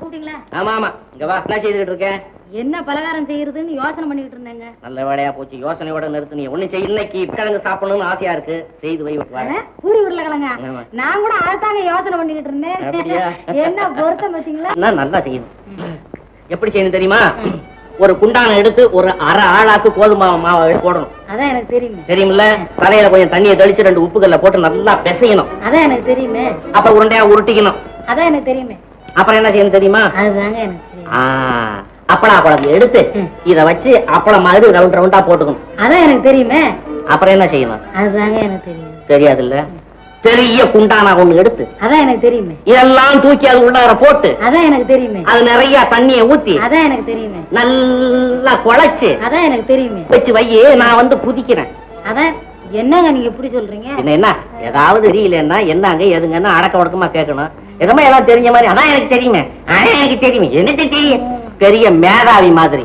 கூப்பிட்டீங்களா? ஆமா ஆமா. இங்க வா. என்ன செய்துகிட்டு இருக்கேன் என்ன பலகாரம் செய்யறதுன்னு யோசனை பண்ணிட்டு இருந்தேங்க. நல்ல வேலையா போச்சு. யோசனையோட நிறுத்து. நீ ஒண்ணு செய் இன்னைக்கு கிழங்கு சாப்பிடணும்னு ஆசையா இருக்கு. செய்து வை பூரி உருளைக்கிழங்க. நான் கூட அதைத்தாங்க யோசனை பண்ணிக்கிட்டு? இருந்தேன். என்ன பொருத்தம் பாத்தீங்களா என்ன நல்லா செய்யணும். எப்படி செய்யணும் தெரியுமா? ஒரு குண்டான எடுத்து ஒரு அரை ஆளாக்கு கோதுமை மாவை போடணும். அதான் எனக்கு தெரியுமே. தெரியுமில்ல? தலையில கொஞ்சம் தண்ணியை தெளிச்சு ரெண்டு உப்புக்கல்ல போட்டு நல்லா பிசையணும். அதான் எனக்கு தெரியுமே. அப்புறம் உருண்டையா உருட்டிக்கணும். அதான் எனக்கு தெரியுமே. அப்புறம் என்ன செய்யணும் தெரியுமா? அப்பளா குழம்பு எடுத்து. இத வச்சு அப்பளம் மாதிரி ரவுண்ட் ரவுண்டா போட்டுக்கணும். அதான் எனக்கு தெரியுமே. அப்புறம் என்ன செய்யணும்? அதுதாங்க எனக்கு தெரியும். தெரியாதுல்ல? பெரிய குண்டானா ஒண்ணு எடுத்து அதான் எனக்கு தெரியுமே. இதெல்லாம் தூக்கி அது உள்ளார போட்டு அதான் எனக்கு தெரியுமே. அது நிறைய தண்ணியை ஊத்தி அதான் எனக்கு தெரியுமே. நல்லா குழைச்சு அதான் எனக்கு தெரியுமே. வச்சு வையே நான் வந்து புதிக்கிறேன் அதான் என்னங்க நீங்க எப்படி சொல்றீங்க? என்ன என்ன? ஏதாவது தெரியலன்னா என்னங்க எதுங்கன்னா அடக்க உடக்கமா கேட்கணும். எதுவுமே எல்லாம் தெரிஞ்ச மாதிரி ஆனா எனக்கு தெரியுமே. ஆனா எனக்கு தெரியுமே. எனக்கு தெரியும்? பெரிய மேதாவி மாதிரி.